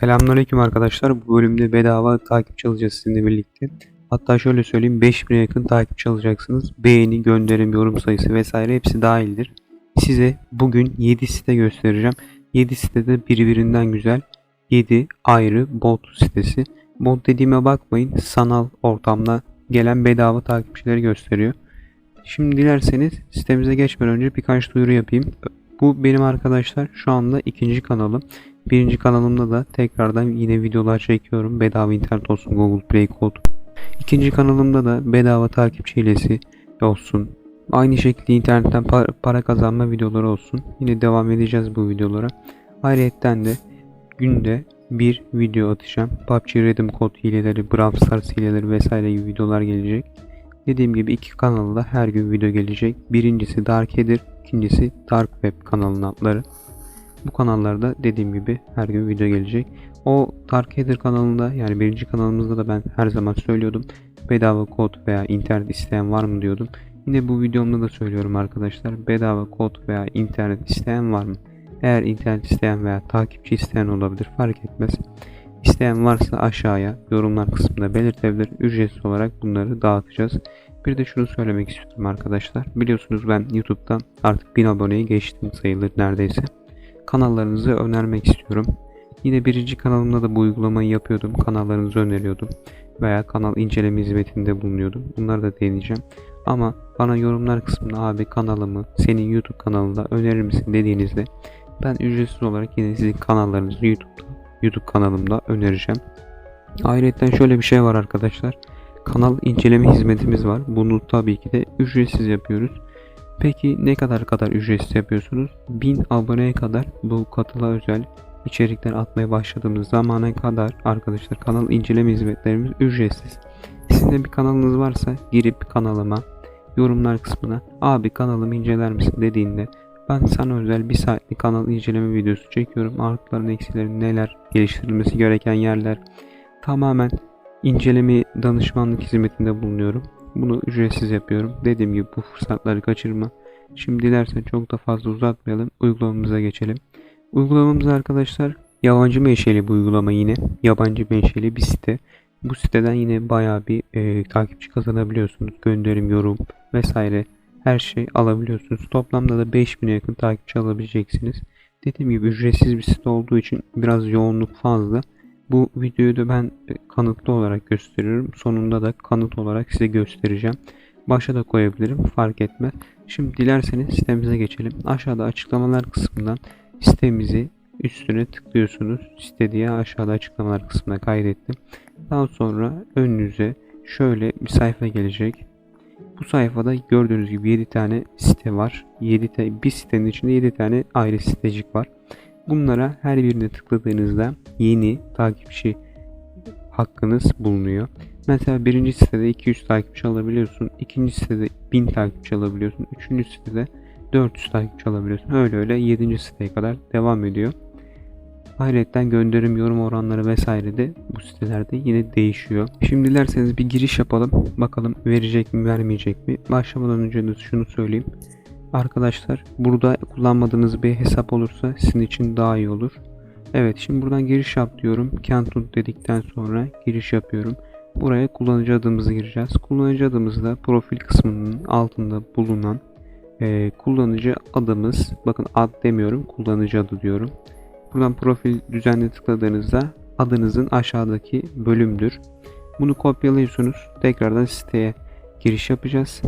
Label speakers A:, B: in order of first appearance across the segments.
A: Selamünaleyküm arkadaşlar. Bu bölümde bedava takipçi alacağız sizinle birlikte. Hatta şöyle söyleyeyim 5000'e yakın takipçi alacaksınız. Beğeni, gönderim, yorum sayısı vesaire hepsi dahildir. Size bugün 7 site göstereceğim. 7 sitede birbirinden güzel 7 ayrı bot sitesi. Bot dediğime bakmayın sanal ortamda gelen bedava takipçileri gösteriyor. Şimdi dilerseniz sitemize geçmeden önce birkaç duyuru yapayım. Bu benim arkadaşlar şu anda ikinci kanalım. Birinci kanalımda da tekrardan yine videolar çekiyorum. Bedava internet olsun Google Play Code. İkinci kanalımda da bedava takipçi hilesi olsun. Aynı şekilde internetten para, kazanma videoları olsun. Yine devam edeceğiz bu videolara. Ayrıca de günde bir video atacağım. PUBG Redim Code hileleri, Brawl Stars hileleri vesaire gibi videolar gelecek. Dediğim gibi iki kanalda her gün video gelecek. Birincisi Dark Header, ikincisi Dark Web kanalının adları. Bu kanallarda dediğim gibi her gün video gelecek. O Dark Header kanalında yani birinci kanalımızda da ben her zaman söylüyordum. Bedava kod veya internet isteyen var mı diyordum. Yine bu videomda da söylüyorum arkadaşlar. Bedava kod veya internet isteyen var mı? Eğer internet isteyen veya takipçi isteyen olabilir fark etmez. İsteyen varsa aşağıya yorumlar kısmında belirtebilir. Ücretsiz olarak bunları dağıtacağız. Bir de şunu söylemek istiyorum arkadaşlar. Biliyorsunuz ben YouTube'da artık 1000 aboneye geçtim sayılır neredeyse kanallarınızı önermek istiyorum. Yine birinci kanalımda da bu uygulamayı yapıyordum. Kanallarınızı öneriyordum. Veya kanal inceleme hizmetinde bulunuyordum. Bunları da deneyeceğim. Ama bana yorumlar kısmında abi kanalımı senin YouTube kanalında önerir misin dediğinizde ben ücretsiz olarak yine sizin kanallarınızı YouTube'da, YouTube kanalımda önereceğim. Ayrıca şöyle bir şey var arkadaşlar. Kanal inceleme hizmetimiz var. Bunu tabii ki de ücretsiz yapıyoruz. Peki ne kadar kadar ücretsiz yapıyorsunuz? 1000 aboneye kadar bu katıla özel içerikler atmaya başladığımız zamana kadar arkadaşlar kanal inceleme hizmetlerimiz ücretsiz. Sizin bir kanalınız varsa girip kanalıma yorumlar kısmına abi kanalımı inceler misin dediğinde ben sana özel bir saatlik kanal inceleme videosu çekiyorum. Artıların eksileri neler, geliştirilmesi gereken yerler tamamen inceleme danışmanlık hizmetinde bulunuyorum. Bunu ücretsiz yapıyorum. Dediğim gibi bu fırsatları kaçırma. Şimdi dilersen çok da fazla uzatmayalım. Uygulamamıza geçelim. Uygulamamız arkadaşlar yabancı menşeli bu uygulama yine. Yabancı menşeli bir site. Bu siteden yine bayağı bir e, takipçi kazanabiliyorsunuz. Gönderim, yorum vesaire her şey alabiliyorsunuz. Toplamda da 5000'e yakın takipçi alabileceksiniz. Dediğim gibi ücretsiz bir site olduğu için biraz yoğunluk fazla. Bu videoyu da ben e, kanıtlı olarak gösteriyorum. Sonunda da kanıt olarak size göstereceğim. Başa da koyabilirim fark etmez. Şimdi dilerseniz sitemize geçelim. Aşağıda açıklamalar kısmından sitemizi üstüne tıklıyorsunuz. Site diye aşağıda açıklamalar kısmına kaydettim. Daha sonra önünüze şöyle bir sayfa gelecek. Bu sayfada gördüğünüz gibi 7 tane site var. 7 te bir sitenin içinde 7 tane ayrı sitecik var. Bunlara her birine tıkladığınızda yeni takipçi hakkınız bulunuyor. Mesela birinci sitede 200 takipçi alabiliyorsun. ikinci sitede 1000 takipçi alabiliyorsun. Üçüncü sitede 400 takipçi alabiliyorsun. Öyle öyle 7. siteye kadar devam ediyor. Ayrıca gönderim, yorum oranları vesaire de bu sitelerde yine değişiyor. Şimdi dilerseniz bir giriş yapalım. Bakalım verecek mi vermeyecek mi? Başlamadan önce de şunu söyleyeyim. Arkadaşlar burada kullanmadığınız bir hesap olursa sizin için daha iyi olur. Evet şimdi buradan giriş yap diyorum. Canton dedikten sonra giriş yapıyorum. Buraya kullanıcı adımızı gireceğiz. Kullanıcı adımızda profil kısmının altında bulunan e, kullanıcı adımız bakın ad demiyorum kullanıcı adı diyorum. Buradan profil düzenle tıkladığınızda adınızın aşağıdaki bölümdür. Bunu kopyalıyorsunuz. Tekrardan siteye giriş yapacağız.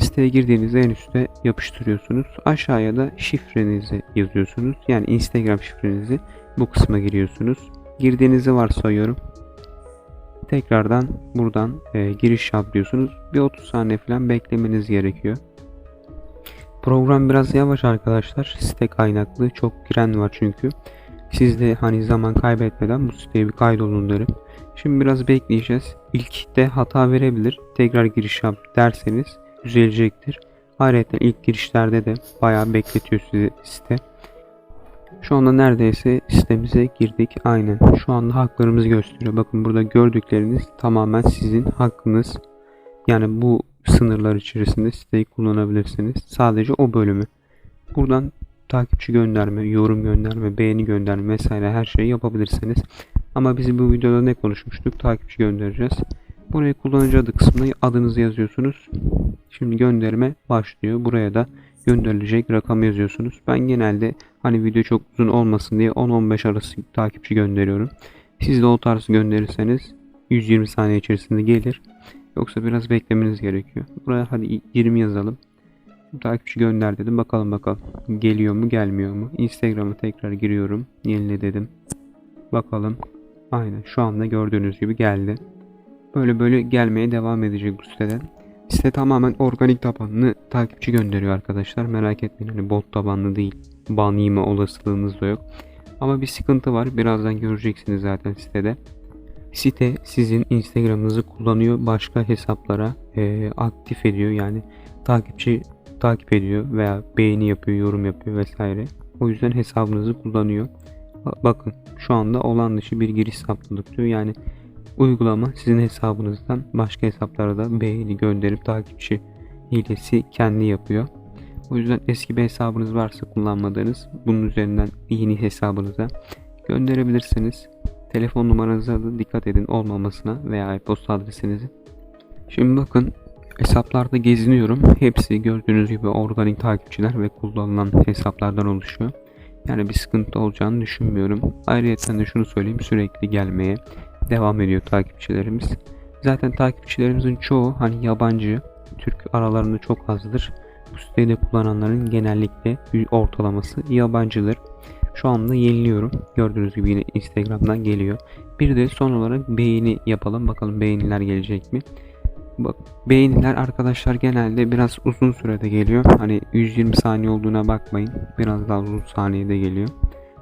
A: Siteye girdiğinizde en üstte yapıştırıyorsunuz. Aşağıya da şifrenizi yazıyorsunuz. Yani Instagram şifrenizi bu kısma giriyorsunuz. Girdiğinizi varsayıyorum. Tekrardan buradan e, giriş yapıyorsunuz. Bir 30 saniye falan beklemeniz gerekiyor. Program biraz yavaş arkadaşlar. Site kaynaklı. Çok giren var çünkü. Siz de hani zaman kaybetmeden bu siteye bir kaydolun derim. Şimdi biraz bekleyeceğiz. İlk de hata verebilir. Tekrar giriş yap derseniz düzelecektir. Ayrıca ilk girişlerde de bayağı bekletiyor sizi site. Şu anda neredeyse sitemize girdik. Aynen. Şu anda haklarımızı gösteriyor. Bakın burada gördükleriniz tamamen sizin hakkınız. Yani bu sınırlar içerisinde siteyi kullanabilirsiniz. Sadece o bölümü. Buradan takipçi gönderme, yorum gönderme, beğeni gönderme vesaire her şeyi yapabilirsiniz. Ama biz bu videoda ne konuşmuştuk? Takipçi göndereceğiz. Buraya kullanıcı adı kısmına adınızı yazıyorsunuz. Şimdi gönderme başlıyor. Buraya da gönderilecek rakamı yazıyorsunuz. Ben genelde hani video çok uzun olmasın diye 10-15 arası takipçi gönderiyorum. Siz de o tarz gönderirseniz 120 saniye içerisinde gelir. Yoksa biraz beklemeniz gerekiyor. Buraya hadi 20 yazalım. Takipçi gönder dedim. Bakalım bakalım. Geliyor mu gelmiyor mu? Instagram'a tekrar giriyorum. Yenile dedim. Bakalım. Aynen şu anda gördüğünüz gibi geldi. Böyle böyle gelmeye devam edecek bu siteden. Site tamamen organik tabanlı takipçi gönderiyor arkadaşlar. Merak etmeyin hani bot tabanlı değil. Ban yeme olasılığınız da yok. Ama bir sıkıntı var. Birazdan göreceksiniz zaten sitede. Site sizin Instagram'ınızı kullanıyor. Başka hesaplara eee, aktif ediyor. Yani takipçi takip ediyor veya beğeni yapıyor, yorum yapıyor vesaire. O yüzden hesabınızı kullanıyor. Ba- Bakın şu anda olan dışı bir giriş saptadık diyor. Yani uygulama sizin hesabınızdan başka hesaplara da beğeni gönderip takipçi hilesi kendi yapıyor. O yüzden eski bir hesabınız varsa kullanmadığınız bunun üzerinden yeni hesabınıza gönderebilirsiniz. Telefon numaranıza da dikkat edin olmamasına veya e-posta adresinizi. Şimdi bakın hesaplarda geziniyorum. Hepsi gördüğünüz gibi organik takipçiler ve kullanılan hesaplardan oluşuyor. Yani bir sıkıntı olacağını düşünmüyorum. Ayrıca de şunu söyleyeyim sürekli gelmeye devam ediyor takipçilerimiz. Zaten takipçilerimizin çoğu hani yabancı, Türk aralarında çok azdır. Bu siteyi de kullananların genellikle ortalaması yabancıdır. Şu anda yeniliyorum. Gördüğünüz gibi yine Instagram'dan geliyor. Bir de son olarak beğeni yapalım. Bakalım beğeniler gelecek mi? Bak beğeniler arkadaşlar genelde biraz uzun sürede geliyor. Hani 120 saniye olduğuna bakmayın. Biraz daha uzun saniyede geliyor.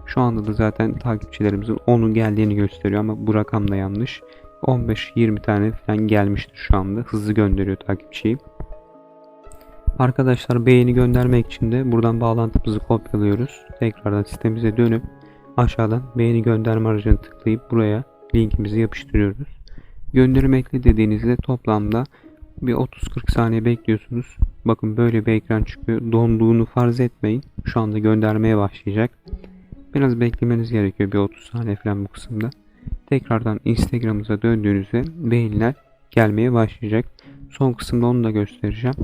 A: Şu anda da zaten takipçilerimizin 10'u geldiğini gösteriyor ama bu rakam da yanlış. 15-20 tane falan gelmiştir şu anda. Hızlı gönderiyor takipçiyi. Arkadaşlar beğeni göndermek için de buradan bağlantımızı kopyalıyoruz. Tekrardan sitemize dönüp aşağıdan beğeni gönderme aracını tıklayıp buraya linkimizi yapıştırıyoruz. Gönderim ekle dediğinizde toplamda bir 30-40 saniye bekliyorsunuz. Bakın böyle bir ekran çıkıyor. Donduğunu farz etmeyin. Şu anda göndermeye başlayacak. Biraz beklemeniz gerekiyor bir 30 saniye falan bu kısımda. Tekrardan Instagram'ımıza döndüğünüzde beğeniler gelmeye başlayacak. Son kısımda onu da göstereceğim.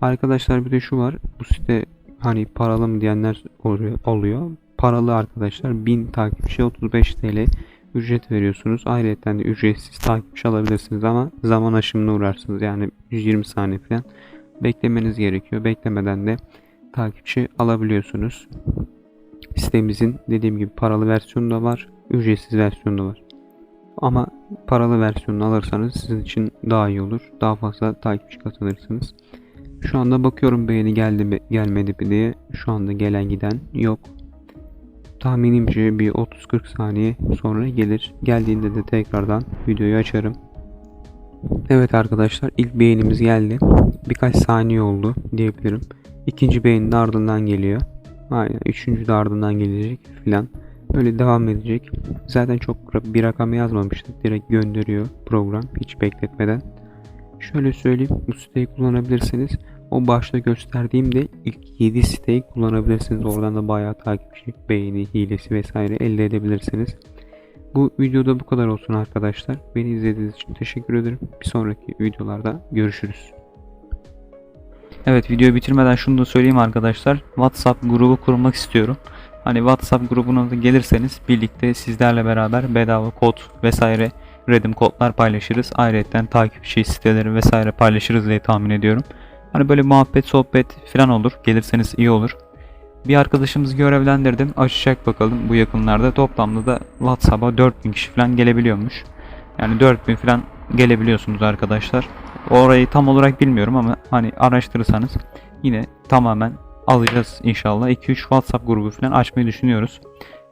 A: Arkadaşlar bir de şu var. Bu site hani paralı mı diyenler oluyor. Paralı arkadaşlar 1000 takipçi 35 TL ücret veriyorsunuz. Ayrıca de ücretsiz takipçi alabilirsiniz ama zaman aşımına uğrarsınız. Yani 120 saniye falan beklemeniz gerekiyor. Beklemeden de takipçi alabiliyorsunuz. Sitemizin dediğim gibi paralı versiyonu da var, ücretsiz versiyonu da var. Ama paralı versiyonunu alırsanız sizin için daha iyi olur. Daha fazla takipçi kazanırsınız. Şu anda bakıyorum beğeni geldi mi gelmedi mi diye. Şu anda gelen giden yok. Tahminimce bir 30-40 saniye sonra gelir. Geldiğinde de tekrardan videoyu açarım. Evet arkadaşlar ilk beğenimiz geldi. Birkaç saniye oldu diyebilirim. İkinci beğeni de ardından geliyor. Aynen. Üçüncü de ardından gelecek filan. Böyle devam edecek. Zaten çok bir rakam yazmamıştık. Direkt gönderiyor program hiç bekletmeden. Şöyle söyleyeyim. Bu siteyi kullanabilirsiniz. O başta gösterdiğimde ilk 7 siteyi kullanabilirsiniz. Oradan da bayağı takipçi, beğeni, hilesi vesaire elde edebilirsiniz. Bu videoda bu kadar olsun arkadaşlar. Beni izlediğiniz için teşekkür ederim. Bir sonraki videolarda görüşürüz.
B: Evet videoyu bitirmeden şunu da söyleyeyim arkadaşlar. WhatsApp grubu kurmak istiyorum. Hani WhatsApp grubuna da gelirseniz birlikte sizlerle beraber bedava kod vesaire redim kodlar paylaşırız. Ayrıca takipçi siteleri vesaire paylaşırız diye tahmin ediyorum. Hani böyle muhabbet sohbet falan olur. Gelirseniz iyi olur. Bir arkadaşımızı görevlendirdim. Açacak bakalım bu yakınlarda. Toplamda da WhatsApp'a 4000 kişi falan gelebiliyormuş. Yani 4000 falan gelebiliyorsunuz arkadaşlar. Orayı tam olarak bilmiyorum ama hani araştırırsanız yine tamamen alacağız inşallah. 2-3 WhatsApp grubu falan açmayı düşünüyoruz.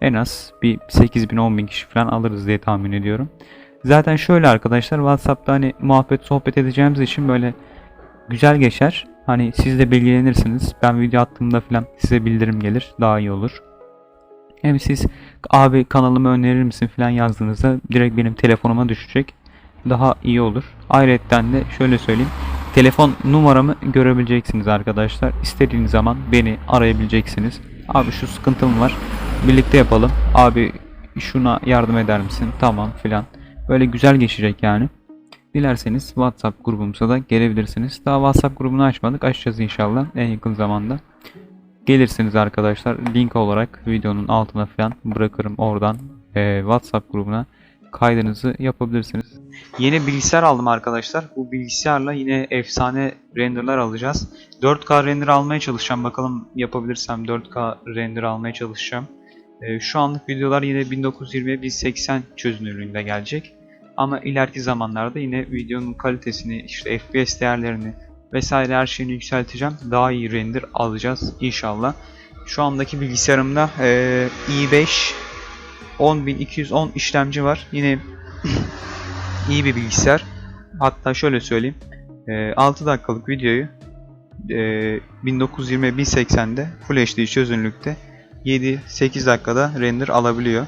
B: En az bir 8000 10.000 kişi falan alırız diye tahmin ediyorum. Zaten şöyle arkadaşlar WhatsApp'ta hani muhabbet sohbet edeceğimiz için böyle güzel geçer. Hani siz de bilgilenirsiniz. Ben video attığımda falan size bildirim gelir. Daha iyi olur. Hem siz abi kanalımı önerir misin falan yazdığınızda direkt benim telefonuma düşecek. Daha iyi olur. Ayrıca de şöyle söyleyeyim. Telefon numaramı görebileceksiniz arkadaşlar. İstediğiniz zaman beni arayabileceksiniz. Abi şu sıkıntım var. Birlikte yapalım. Abi şuna yardım eder misin? Tamam filan. Böyle güzel geçecek yani. Dilerseniz WhatsApp grubumuza da gelebilirsiniz. Daha WhatsApp grubunu açmadık. Açacağız inşallah en yakın zamanda. Gelirsiniz arkadaşlar. Link olarak videonun altına falan bırakırım oradan eee, WhatsApp grubuna kaydınızı yapabilirsiniz. Yeni bilgisayar aldım arkadaşlar. Bu bilgisayarla yine efsane renderlar alacağız. 4K render almaya çalışacağım. Bakalım yapabilirsem 4K render almaya çalışacağım. Ee, şu anlık videolar yine 1920'ye 1080 çözünürlüğünde gelecek. Ama ileriki zamanlarda yine videonun kalitesini, işte FPS değerlerini vesaire her şeyini yükselteceğim. Daha iyi render alacağız inşallah. Şu andaki bilgisayarımda eee, i5 10210 işlemci var. Yine iyi bir bilgisayar. Hatta şöyle söyleyeyim. Eee, 6 dakikalık videoyu eee 1920 1080'de Full HD çözünürlükte 7-8 dakikada render alabiliyor.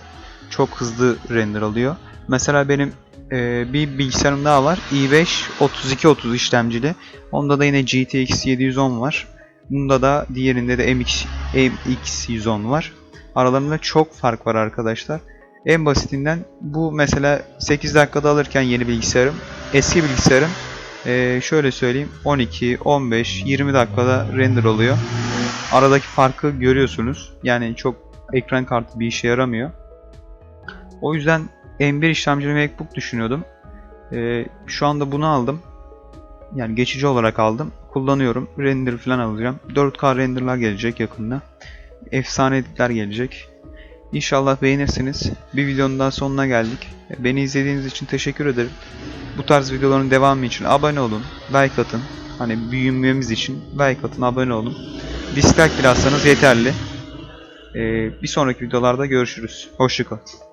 B: Çok hızlı render alıyor. Mesela benim eee, bir bilgisayarım daha var. i5 3230 işlemcili. Onda da yine GTX 710 var. Bunda da diğerinde de MX, MX 110 var. Aralarında çok fark var arkadaşlar. En basitinden bu mesela 8 dakikada alırken yeni bilgisayarım, eski bilgisayarım eee, şöyle söyleyeyim 12, 15, 20 dakikada render oluyor. Aradaki farkı görüyorsunuz. Yani çok ekran kartı bir işe yaramıyor. O yüzden M1 işlemcili MacBook düşünüyordum. Eee, şu anda bunu aldım. Yani geçici olarak aldım. Kullanıyorum. Render falan alacağım. 4K renderlar gelecek yakında. Efsane editler gelecek. İnşallah beğenirsiniz. Bir videonun daha sonuna geldik. Beni izlediğiniz için teşekkür ederim. Bu tarz videoların devamı için abone olun, like atın. Hani büyümemiz için like atın, abone olun. Dislike bile atsanız yeterli. Ee, bir sonraki videolarda görüşürüz. Hoşçakalın.